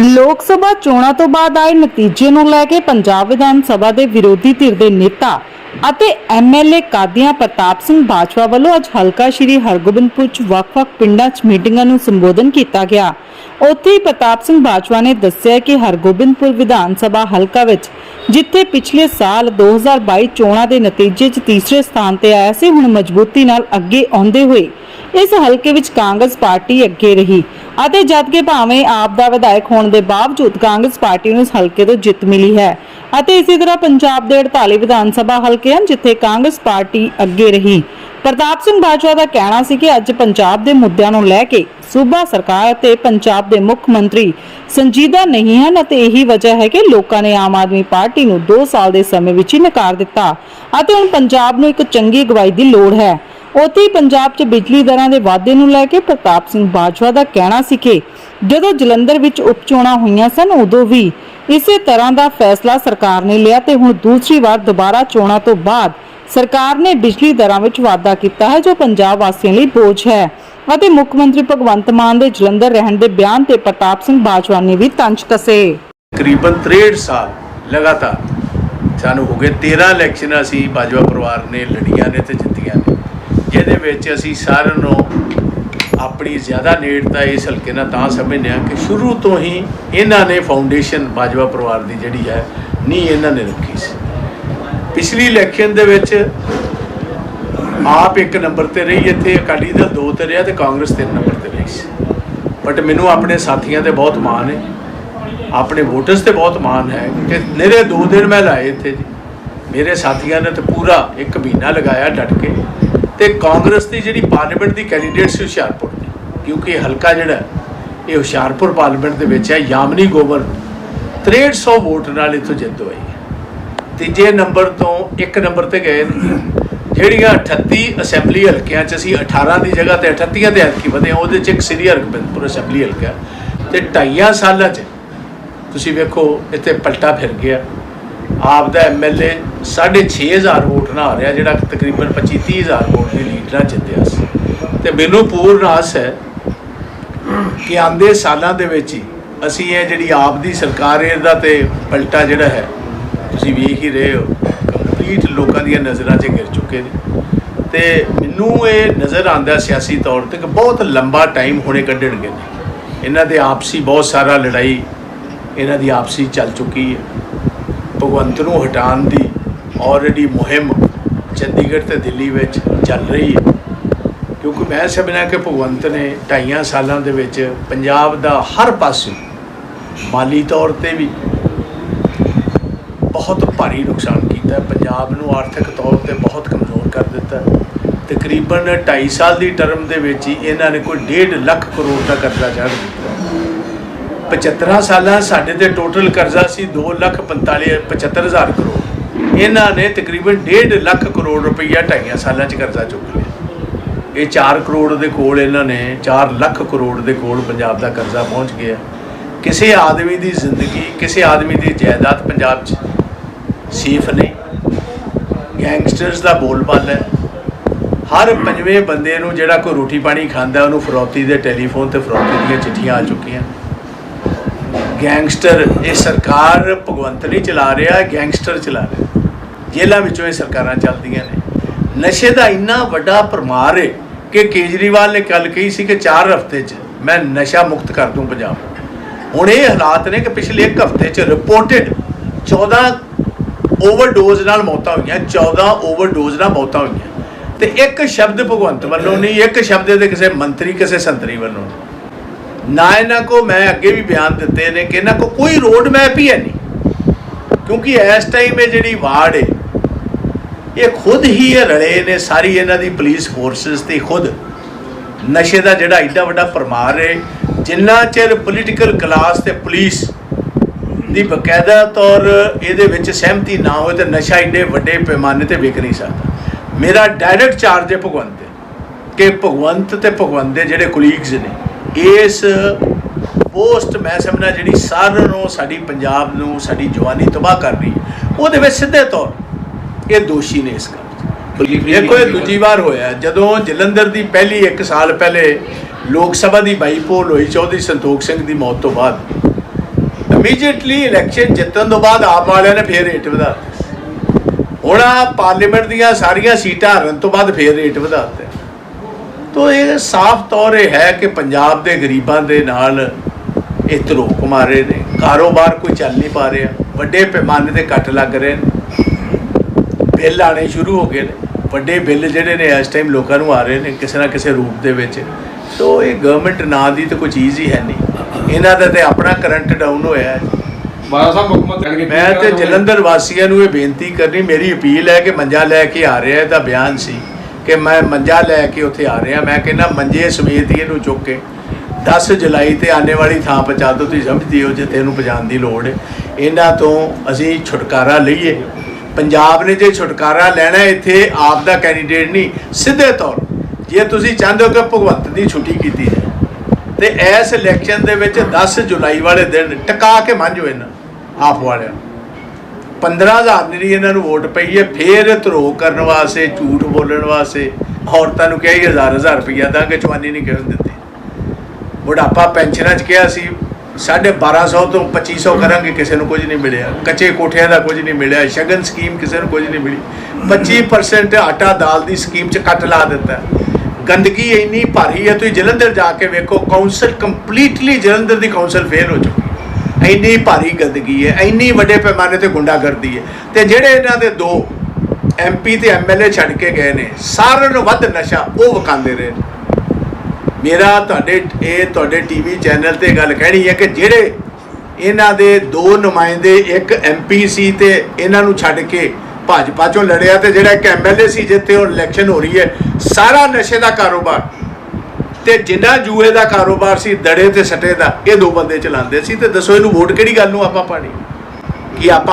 ਲੋਕ ਸਭਾ ਚੋਣਾਂ ਤੋਂ ਬਾਅਦ ਆਏ ਨਤੀਜੇ ਨੂੰ ਲੈ ਕੇ ਪੰਜਾਬ ਵਿਧਾਨ ਸਭਾ ਦੇ ਵਿਰੋਧੀ ਧਿਰ ਦੇ ਨੇਤਾ ਅਤੇ ਐਮਐਲਏ ਕਾਦੀਆਂ ਪ੍ਰਤਾਪ ਸਿੰਘ ਬਾਜਵਾ ਵੱਲੋਂ ਅੱਜ ਹਲਕਾ ਸ਼੍ਰੀ ਹਰਗੋਬਿੰਦਪੁਰ ਚ ਵੱਖ-ਵੱਖ ਪਿੰਡਾਂ 'ਚ ਮੀਟਿੰਗਾਂ ਨੂੰ ਸੰਬੋਧਨ ਕੀਤਾ ਗਿਆ। ਉੱਥੇ ਹੀ ਪ੍ਰਤਾਪ ਸਿੰਘ ਬਾਜਵਾ ਨੇ ਦੱਸਿਆ ਕਿ ਹਰਗੋਬਿੰਦਪੁਰ ਵਿਧਾਨ ਸਭਾ ਹਲਕਾ ਵਿੱਚ, ਜਿੱਥੇ ਪਿਛਲੇ ਸਾਲ 2022 ਚੋਣਾਂ ਦੇ ਨਤੀਜੇ 'ਚ ਤੀਸਰੇ ਸਥਾਨ ਤੇ ਆਇਆ ਸੀ, ਹੁਣ ਮਜ਼ਬੂਤੀ ਨਾਲ ਅੱਗੇ ਆਉਂਦੇ ਹੋਏ ਇਸ ਹਲਕੇ ਵਿੱਚ ਕਾਂਗਰਸ ਪਾਰਟੀ ਅੱਗੇ ਰਹੀ। ਅਤੇ ਜਦ ਕਿ ਭਾਵੇਂ ਆਪ ਦਾ ਵਿਧਾਇਕ ਹੋਣ ਦੇ ਬਾਵਜੂਦ ਕਾਂਗਰਸ ਪਾਰਟੀ ਨੂੰ ਇਸ ਹਲਕੇ ਤੋਂ ਜਿੱਤ ਮਿਲੀ ਹੈ। ਅਤੇ ਇਸੇ ਤਰ੍ਹਾਂ ਪੰਜਾਬ ਦੇ 48 ਵਿਧਾਨ ਸਭਾ ਹਲਕੇ ਹਨ, ਜਿੱਥੇ ਕਾਂਗਰਸ ਪਾਰਟੀ ਅੱਗੇ ਰਹੀ। ਪ੍ਰਤਾਪ ਸਿੰਘ ਬਾਜਵਾ ਦਾ ਕਹਿਣਾ ਸੀ ਕਿ ਅੱਜ ਪੰਜਾਬ ਦੇ ਮੁੱਦਿਆਂ ਨੂੰ ਲੈ ਕੇ ਸੂਬਾ ਸਰਕਾਰ ਅਤੇ ਪੰਜਾਬ ਦੇ ਮੁੱਖ ਮੰਤਰੀ ਸੰਜੀਦਾ ਨਹੀਂ ਹਨ ਅਤੇ ਇਹੀ ਵਜ੍ਹਾ ਹੈ ਕਿ ਲੋਕਾਂ ਨੇ ਆਮ ਆਦਮੀ ਪਾਰਟੀ ਨੂੰ 2 ਸਾਲ ਦੇ ਸਮੇਂ ਵਿੱਚ ਹੀ ਨਕਾਰ ਦਿੱਤਾ। ਅਤੇ ਹੁਣ ਪੰਜਾਬ ਨੂੰ ਇੱਕ ਚੰਗੀ ਅਗਵਾਈ ਦੀ ਲੋੜ ਹੈ। ਉੱਥੇ ਹੀ ਪੰਜਾਬ 'ਚ ਬਿਜਲੀ ਦਰਾਂ ਦੇ ਵਾਧੇ ਨੂੰ ਲੈ ਕੇ ਪ੍ਰਤਾਪ ਸਿੰਘ ਬਾਜਵਾ ਦਾ ਕਹਿਣਾ ਸੀ ਕਿ ਜਦੋਂ ਜਲੰਧਰ ਵਿੱਚ ਉਪਚੋਣਾਂ ਹੋਈਆਂ ਸਨ, ਉਦੋਂ ਵੀ ਇਸੇ ਤਰ੍ਹਾਂ ਦਾ ਫੈਸਲਾ ਸਰਕਾਰ ਨੇ ਲਿਆ ਤੇ ਹੁਣ ਦੂਸਰੀ ਵਾਰ ਦੁਬਾਰਾ ਚੋਣਾਂ ਤੋਂ ਬਾਅਦ ਸਰਕਾਰ ਨੇ ਬਿਜਲੀ ਦਰਾਂ ਵਿੱਚ ਵਾਧਾ ਕੀਤਾ ਹੈ, ਜੋ ਪੰਜਾਬ ਵਾਸੀਆਂ ਲਈ ਬੋਝ ਹੈ। ਅਤੇ ਮੁੱਖ ਮੰਤਰੀ ਭਗਵੰਤ ਮਾਨ ਦੇ ਜਲੰਧਰ ਰਹਿਣ ਦੇ ਬਿਆਨ ਤੇ ਪ੍ਰਤਾਪ ਸਿੰਘ ਬਾਜਵਾ ਨੇ ਵੀ ਤੰਜ ਕਸੇ। ਤਕਰੀਬਨ 63 ਸਾਲ ਲਗਾਤਾਰ, ਸਾਨੂੰ ਹੋ ਗਏ 13 ਇਲੈਕਸ਼ਨ ਅਸੀਂ ਬਾਜਵਾ ਪਰਿਵਾਰ ਨੇ ਲੜੀਆਂ ਨੇ ਤੇ ਜਿੱਤੀਆਂ ਨੇ। ਜਿਹਦੇ ਵਿੱਚ ਅਸੀਂ ਸਾਰਿਆਂ ਨੂੰ ਆਪਣੀ ਜ਼ਿਆਦਾ ਨੇੜਤਾ ਇਸ ਹਲਕੇ ਨਾਲ ਤਾਂ ਸਮਝਦੇ ਹਾਂ ਕਿ ਸ਼ੁਰੂ ਤੋਂ ਹੀ ਇਹਨਾਂ ਨੇ ਫਾਊਂਡੇਸ਼ਨ ਬਾਜਵਾ ਪਰਿਵਾਰ ਦੀ ਜਿਹੜੀ ਹੈ, ਨਹੀਂ ਇਹਨਾਂ ਨੇ ਰੱਖੀ ਸੀ। ਪਿਛਲੀ ਇਲੈਕਸ਼ਨ ਦੇ ਵਿੱਚ ਆਪ ਇੱਕ ਨੰਬਰ ਤੇ ਰਹੀ, ਇੱਥੇ ਅਕਾਲੀ ਦਲ ਦੋ ਤੇ ਰਿਹਾ ਤੇ ਕਾਂਗਰਸ ਤਿੰਨ ਨੰਬਰ ਤੇ ਰਹੀ ਸੀ। ਬਟ ਮੈਨੂੰ ਆਪਣੇ ਸਾਥੀਆਂ ਤੇ ਬਹੁਤ ਮਾਣ ਹੈ, ਆਪਣੇ ਵੋਟਰਸ ਤੇ ਬਹੁਤ ਮਾਣ ਹੈ ਕਿ ਮੇਰੇ ਦੋ ਦਿਨ ਮੈਂ ਲਾਏ ਇੱਥੇ ਜੀ। ਮੇਰੇ ਸਾਥੀਆਂ ਨੇ ਤੇ ਪੂਰਾ ਇੱਕ ਮਹੀਨਾ ਲਗਾਇਆ ਡਟ ਕੇ। ਤੇ ਕਾਂਗਰਸ ਦੀ ਜਿਹੜੀ ਪਾਰਲੀਮੈਂਟ ਦੀ ਕੈਂਡੀਡੇਟ ਸੀ ਹੁਸ਼ਿਆਰਪੁਰ ਦੀ, ਕਿਉਂਕਿ ਹਲਕਾ ਜਿਹੜਾ ਇਹ ਹੁਸ਼ਿਆਰਪੁਰ ਪਾਰਲੀਮੈਂਟ ਦੇ ਵਿੱਚ ਹੈ, ਯਾਮਨੀ ਗੋਬਰ 6300 ਵੋਟ ਨਾਲ ਇੱਥੋਂ ਜਿੱਤ ਹੋਈ ਹੈ। ਤੀਜੇ ਨੰਬਰ ਤੋਂ ਇੱਕ ਨੰਬਰ ਤੇ ਗਏ ਜਿਹੜੀਆਂ 38 ਅਸੈਂਬਲੀ ਹਲਕਿਆਂ 'ਚ ਅਸੀਂ 18 ਦੀ ਜਗ੍ਹਾ ਤੇ 38 ਦੇ ਐਤਕੀ ਵਧੇ ਉਹਦੇ 'ਚ ਇੱਕ ਸ੍ਰੀ ਹਰਗੋਬਿੰਦਪੁਰ ਅਸੈਂਬਲੀ ਹਲਕਾ ਹੈ। ਤੇ ਢਾਈਆਂ ਸਾਲਾਂ 'ਚ ਤੁਸੀਂ ਵੇਖੋ, ਇੱਥੇ ਪਲਟਾ ਫਿਰ ਗਿਆ। ਆਪ ਦਾ ਐਮਐਲਏ 6500 ਵੋਟ ਨਾਲ ਹਾਰਿਆ, ਜਿਹੜਾ ਕਿ ਤਕਰੀਬਨ 25 30000 ਵੋਟ ਦੀ ਲੀਡ ਨਾਲ ਜਿੱਤਿਆ ਸੀ। ਤੇ ਮੈਨੂੰ ਪੂਰਨ ਆਸ ਹੈ ਕਿ ਆਂਦੇ ਸਾਲਾਂ ਦੇ ਵਿੱਚ ਹੀ ਅਸੀਂ ਇਹ ਜਿਹੜੀ ਆਪ ਦੀ ਸਰਕਾਰ ਇਹਦਾ ਤੇ ਪਲਟਾ ਜਿਹੜਾ ਹੈ, ਤੁਸੀਂ ਵੇਖ ਹੀ ਰਹੇ ਹੋ ਕੰਪਲੀਟ ਲੋਕਾਂ ਦੀਆਂ ਨਜ਼ਰਾਂ 'ਚ ਗਿਰ ਚੁੱਕੇ ਨੇ। ਤੇ ਮੈਨੂੰ ਇਹ ਨਜ਼ਰ ਆਉਂਦਾ ਸਿਆਸੀ ਤੌਰ ਤੇ ਕਿ ਬਹੁਤ ਲੰਬਾ ਟਾਈਮ ਹੁਣੇ ਕੱਢਣਗੇ। ਨੇ ਇਹਨਾਂ ਦੇ ਆਪਸੀ ਬਹੁਤ ਸਾਰਾ ਲੜਾਈ, ਇਹਨਾਂ ਦੀ ਆਪਸੀ ਚੱਲ ਚੁੱਕੀ ਹੈ। ਭਗਵੰਤ ਨੂੰ ਹਟਾਉਣ ਦੀ ਆਲਰੇਡੀ ਮੁਹਿੰਮ ਚੰਡੀਗੜ੍ਹ ਤੇ ਦਿੱਲੀ ਵਿੱਚ ਚੱਲ ਰਹੀ ਹੈ। ਕਿਉਂਕਿ ਮੈਂ ਸਮਝਣਾ ਕਿ ਭਗਵੰਤ ਨੇ ਢਾਈਆਂ ਸਾਲਾਂ ਦੇ ਵਿੱਚ ਪੰਜਾਬ ਦਾ ਹਰ ਪਾਸੇ ਮਾਲੀ ਤੌਰ ਤੇ ਵੀ ਬਹੁਤ ਭਾਰੀ ਨੁਕਸਾਨ ਕੀਤਾ। ਪੰਜਾਬ ਨੂੰ ਆਰਥਿਕ ਤੌਰ ਤੇ ਬਹੁਤ ਕਮਜ਼ੋਰ ਕਰ ਦਿੱਤਾ। ਤਕਰੀਬਨ 2.5 ਸਾਲ ਦੀ ਟਰਮ ਦੇ ਵਿੱਚ ਹੀ ਇਹਨਾਂ ਨੇ ਕੋਈ 1.5 ਲੱਖ ਕਰੋੜ ਦਾ ਕਰਜ਼ਾ ਚੜ੍ਹ ਦਿੱਤਾ। 75 ਸਾਲਾਂ ਸਾਡੇ ਤੇ ਟੋਟਲ ਕਰਜ਼ਾ ਸੀ 2 ਲੱਖ 45 75000 ਕਰੋੜ। ਇਹਨਾਂ ਨੇ ਤਕਰੀਬਨ 1.5 ਲੱਖ ਕਰੋੜ ਰੁਪਈਆ ਢਾਈਆਂ ਸਾਲਾਂ 'ਚ ਕਰਜ਼ਾ ਚੁੱਕ ਲਿਆ। ਇਹ 4 ਕਰੋੜ ਦੇ ਕੋਲ ਇਹਨਾਂ ਨੇ 4 ਲੱਖ ਕਰੋੜ ਦੇ ਕੋਲ ਪੰਜਾਬ ਦਾ ਕਰਜ਼ਾ ਪਹੁੰਚ ਗਿਆ। ਕਿਸੇ ਆਦਮੀ ਦੀ ਜ਼ਿੰਦਗੀ, ਕਿਸੇ ਆਦਮੀ ਦੀ ਜਾਇਦਾਦ ਪੰਜਾਬ 'ਚ ਸੇਫ ਨਹੀਂ। ਗੈਂਗਸਟਰਸ ਦਾ ਬੋਲਬਾਲਾ ਹੈ। ਹਰ ਪੰਜਵੇਂ ਬੰਦੇ ਨੂੰ ਜਿਹੜਾ ਕੋਈ ਰੋਟੀ ਪਾਣੀ ਖਾਂਦਾ, ਉਹਨੂੰ ਫਰੌਤੀ ਦੇ ਟੈਲੀਫੋਨ ਤੇ ਫਰੌਤੀ ਦੀਆਂ ਚਿੱਠੀਆਂ ਆ ਚੁੱਕੀਆਂ। ਗੈਂਗਸਟਰ, ਇਹ ਸਰਕਾਰ ਭਗਵੰਤ ਨਹੀਂ ਚਲਾ ਰਿਹਾ, ਗੈਂਗਸਟਰ ਚਲਾ ਰਿਹਾ। ਜੇਲ੍ਹਾਂ ਵਿੱਚੋਂ ਇਹ ਸਰਕਾਰਾਂ ਚੱਲਦੀਆਂ ਨੇ। ਨਸ਼ੇ ਦਾ ਇੰਨਾ ਵੱਡਾ ਪਰਮਾਰ ਹੈ ਕਿ ਕੇਜਰੀਵਾਲ ਨੇ ਕੱਲ ਕਹੀ ਸੀ ਕਿ 4 ਹਫ਼ਤੇ 'ਚ ਮੈਂ ਨਸ਼ਾ ਮੁਕਤ ਕਰ ਦੂੰ ਪੰਜਾਬ ਹੁਣ ਇਹ ਹਾਲਾਤ ਨੇ ਕਿ ਪਿਛਲੇ ਇੱਕ ਹਫ਼ਤੇ 'ਚ ਰਿਪੋਰਟਡ 14 ਓਵਰਡੋਜ਼ ਨਾਲ ਮੌਤਾਂ ਹੋਈਆਂ 14 ਓਵਰਡੋਜ਼ ਨਾਲ ਮੌਤਾਂ ਹੋਈਆਂ। ਤੇ ਇੱਕ ਸ਼ਬਦ ਭਗਵੰਤ ਵੱਲੋਂ ਨਹੀਂ, ਇੱਕ ਸ਼ਬਦ ਦੇ ਕਿਸੇ ਮੰਤਰੀ, ਕਿਸੇ ਸੰਤਰੀ ਵੱਲੋਂ ਨਹੀਂ। ਨਾ ਇਹਨਾਂ ਕੋ ਮੈਂ ਅੱਗੇ ਵੀ ਬਿਆਨ ਦਿੱਤੇ ਨੇ ਕਿ ਇਹਨਾਂ ਕੋ ਕੋਈ ਰੋਡ ਮੈਪ ਹੀ ਹੈ ਨਹੀਂ। ਕਿਉਂਕਿ ਇਸ ਟਾਈਮ ਇਹ ਜਿਹੜੀ ਵਾਰਡ ਹੈ ਇਹ ਖੁਦ ਹੀ ਇਹ ਰਲੇ ਨੇ ਸਾਰੀ ਇਹਨਾਂ ਦੀ ਪੁਲਿਸ ਫੋਰਸਸ ਤੇ ਖੁਦ। ਨਸ਼ੇ ਦਾ ਜਿਹੜਾ ਇੱਡਾ ਵੱਡਾ ਪਰਮਾਰ ਹੈ ਜਿੰਨਾ ਚਿਰ ਪੋਲੀਟੀਕਲ ਕਲਾਸ ਤੇ ਪੁਲਿਸ ਦੀ ਬਕਾਇਦਾ ਤੌਰ ਇਹਦੇ ਵਿੱਚ ਸਹਿਮਤੀ ਨਾ ਹੋਏ ਤੇ ਨਸ਼ਾ ਐਡੇ ਵੱਡੇ ਪੈਮਾਨੇ ਤੇ ਵਿਕ ਨਹੀਂ ਸਕਦਾ। ਮੇਰਾ ਡਾਇਰੈਕਟ ਚਾਰਜ ਹੈ ਭਗਵੰਤ ਤੇ, ਕਿ ਭਗਵੰਤ ਤੇ ਭਗਵੰਤ ਦੇ ਜਿਹੜੇ ਕੁਲੀਗਸ ਨੇ ਇਸ ਪੋਸਟ ਮੈਂ ਸਮਝਣਾ ਜਿਹੜੀ ਸਾਰਿਆਂ ਨੂੰ, ਸਾਡੀ ਪੰਜਾਬ ਨੂੰ, ਸਾਡੀ ਜਵਾਨੀ ਤਬਾਹ ਕਰ ਰਹੀ ਉਹਦੇ ਵਿੱਚ ਸਿੱਧੇ ਤੌਰ ਇਹ ਦੋਸ਼ੀ ਨੇ ਇਸ ਗੱਲ 'ਚ ਦੇਖੋ, ਇਹ ਦੂਜੀ ਵਾਰ ਹੋਇਆ ਜਦੋਂ ਜਲੰਧਰ ਦੀ ਪਹਿਲੀ 1 ਸਾਲ ਪਹਿਲੇ ਲੋਕ ਸਭਾ ਦੀ ਬਾਈਪੋਲ ਹੋਈ, ਚੌਧਰੀ ਸੰਤੋਖ ਸਿੰਘ ਦੀ ਮੌਤ ਤੋਂ ਬਾਅਦ ਇਮੀਡੀਏਟਲੀ ਇਲੈਕਸ਼ਨ ਜਿੱਤਣ ਤੋਂ ਬਾਅਦ ਆਪ ਵਾਲਿਆਂ ਨੇ ਫੇਰ ਰੇਟ ਵਧਾ ਦਿੱਤੇ। ਹੁਣ ਆਹ ਪਾਰਲੀਮੈਂਟ ਦੀਆਂ ਸਾਰੀਆਂ ਸੀਟਾਂ ਹਾਰਨ ਤੋਂ ਬਾਅਦ ਫੇਰ ਰੇਟ ਵਧਾ ਦਿੱਤੇ। ਤੋ ਇਹ ਸਾਫ਼ ਤੌਰ ਇਹ ਹੈ ਕਿ ਪੰਜਾਬ ਦੇ ਗਰੀਬਾਂ ਦੇ ਨਾਲ ਇਹ ਧਰੋਕ ਮਾਰੇ ਨੇ। ਕਾਰੋਬਾਰ ਕੋਈ ਚੱਲ ਨਹੀਂ ਪਾ ਰਿਹਾ। ਵੱਡੇ ਪੈਮਾਨੇ ਤੇ ਕੱਟ ਲੱਗ ਰਹੇ ਨੇ। ਬਿੱਲ ਆਣੇ ਸ਼ੁਰੂ ਹੋ ਗਏ ਨੇ। ਵੱਡੇ ਬਿੱਲ ਜਿਹੜੇ ਨੇ ਇਸ ਟਾਈਮ ਲੋਕਾਂ ਨੂੰ ਆ ਰਹੇ ਨੇ ਕਿਸੇ ਨਾ ਕਿਸੇ ਰੂਪ ਦੇ ਵਿੱਚ। ਤੋ ਇਹ ਗਵਰਨਮੈਂਟ ਨਾਂ ਦੀ ਤਾਂ ਕੋਈ ਚੀਜ਼ ਹੀ ਹੈ ਨਹੀਂ। ਇਹਨਾਂ ਦਾ ਤੇ ਆਪਣਾ ਕਰੰਟ ਡਾਊਨ ਹੋਇਆ ਹੈ। ਬਾਲਾ ਸਾਹਿਬ ਮੁੱਖ ਮੰਤਰੀ ਮੈਂ ਤੇ ਜਲੰਧਰ ਵਾਸੀਆਂ ਨੂੰ ਇਹ ਬੇਨਤੀ ਕਰਨੀ ਮੇਰੀ ਅਪੀਲ ਹੈ ਕਿ ਮੰਜਾ ਲੈ ਕੇ ਆ ਰਿਹਾ ਇਹਦਾ ਬਿਆਨ ਸੀ। ਕਿ ਮੈਂ ਮੰਜਾ ਲੈ ਕੇ ਉੱਥੇ ਆ ਰਿਹਾ। ਮੈਂ ਕਹਿੰਦਾ, ਮੰਜੇ ਸਮੇਤ ਹੀ ਇਹਨੂੰ ਚੁੱਕ ਕੇ 10 ਜੁਲਾਈ ਤੇ ਆਨੇ ਵਾਲੀ ਥਾਂ ਪਹੁੰਚਾ ਦਿਓ ਤੁਸੀਂ ਸਮਝਦੇ ਹੋ ਜਿੱਥੇ ਇਹਨੂੰ ਪਹੁੰਚਾਉਣ ਦੀ ਲੋੜ ਹੈ। ਇਹਨਾਂ ਤੋਂ ਅਸੀਂ ਛੁਟਕਾਰਾ ਲਈਏ। ਪੰਜਾਬ ਨੇ ਜੇ ਛੁਟਕਾਰਾ ਲੈਣਾ, ਇੱਥੇ ਆਪ ਦਾ ਕੈਂਡੀਡੇਟ ਨਹੀਂ, ਸਿੱਧੇ ਤੌਰ ਜੇ ਤੁਸੀਂ ਚਾਹੁੰਦੇ ਹੋ ਕਿ ਭਗਵੰਤ ਦੀ ਛੁੱਟੀ ਕੀਤੀ ਜਾਏ, ਤੇ ਇਸ ਇਲੈਕਸ਼ਨ ਦੇ ਵਿੱਚ 10 ਜੁਲਾਈ ਵਾਲੇ ਦਿਨ ਟਿਕਾ ਕੇ ਮੰਝੋ ਇਹਨਾਂ, ਆਪ ਵਾਲਿਆਂ 15000 ਜਿਹੜੀ ਇਹਨਾਂ ਨੂੰ ਵੋਟ ਪਈ ਹੈ, ਫੇਰ ਧਰੋ ਕਰਨ ਵਾਸਤੇ, ਝੂਠ ਬੋਲਣ ਵਾਸਤੇ, ਔਰਤਾਂ ਨੂੰ ਕਿਹਾ ਹੀ ਹਜ਼ਾਰ ਹਜ਼ਾਰ ਰੁਪਈਆ ਦਾਂਗੇ ਚਵਾਨੀ ਨਹੀਂ ਕਿਉਂ ਦਿੱਤੀ। ਬੁਢਾਪਾ ਪੈਨਸ਼ਨਾਂ 'ਚ ਕਿਹਾ ਸੀ 1250 ਤੋਂ 2500 ਕਰਾਂਗੇ, ਕਿਸੇ ਨੂੰ ਕੁਝ ਨਹੀਂ ਮਿਲਿਆ। ਕੱਚੇ ਕੋਠਿਆਂ ਦਾ ਕੁਝ ਨਹੀਂ ਮਿਲਿਆ, ਸ਼ਗਨ ਸਕੀਮ ਕਿਸੇ ਨੂੰ ਕੁਝ ਨਹੀਂ ਮਿਲੀ। 25% ਆਟਾ ਦਾਲ ਦੀ ਸਕੀਮ 'ਚ ਕੱਟ ਲਾ ਦਿੱਤਾ। ਗੰਦਗੀ ਇੰਨੀ ਭਾਰੀ ਹੈ, ਤੁਸੀਂ ਜਲੰਧਰ ਜਾ ਕੇ ਵੇਖੋ ਕਾਉਂਸਲ ਕੰਪਲੀਟਲੀ ਜਲੰਧਰ ਦੀ ਕਾਉਂਸਲ ਫੇਲ ਹੋ ਚੁੱਕੀ ਇੰਨੀ ਭਾਰੀ ਗੰਦਗੀ ਹੈ, ਇੰਨੀ ਵੱਡੇ ਪੈਮਾਨੇ ਤੇ ਗੁੰਡਾਗਰਦੀ ਹੈ ਤੇ ਜਿਹੜੇ ਇਹਨਾਂ ਦੇ ਦੋ ਐਮਪੀ ਤੇ ਐਮਐਲਏ ਛੱਡ ਕੇ ਗਏ ਨੇ, ਸਾਰਿਆਂ ਨੂੰ ਵੱਧ ਨਸ਼ਾ ਉਹ ਵਕਾਉਂਦੇ ਰਹੇ ਨੇ। ਮੇਰਾ ਤੁਹਾਡੇ, ਇਹ ਤੁਹਾਡੇ ਟੀਵੀ ਚੈਨਲ ਤੇ ਗੱਲ ਕਹਿਣੀ ਹੈ ਕਿ ਜਿਹੜੇ ਇਹਨਾਂ ਦੇ ਦੋ ਨੁਮਾਇੰਦੇ, ਇੱਕ ਐਮਪੀ ਸੀ ਤੇ ਇਹਨਾਂ ਨੂੰ ਛੱਡ ਕੇ ਭਾਜਪਾ ਚੋਂ ਲੜਿਆ ਤੇ ਜਿਹੜਾ ਇੱਕ ਐਮਐਲਏ ਸੀ ਜਿੱਥੇ ਉਹ ਇਲੈਕਸ਼ਨ ਹੋ ਰਹੀ ਹੈ, ਸਾਰਾ ਨਸ਼ੇ ਦਾ ਕਾਰੋਬਾਰ ਤੇ ਜਿੰਨਾ ਜੂਏ ਦਾ ਕਾਰੋਬਾਰ ਸੀ, ਦੜੇ ਤੇ ਸੱਟੇ ਦਾ, ਇਹ ਦੋ ਬੰਦੇ ਚਲਾਉਂਦੇ ਸੀ। ਤੇ ਦੱਸੋ ਇਹਨੂੰ ਵੋਟ ਕਿਹੜੀ ਗੱਲ ਨੂੰ ਆਪਾਂ ਪਾਣੀ? ਕਿ ਆਪਾਂ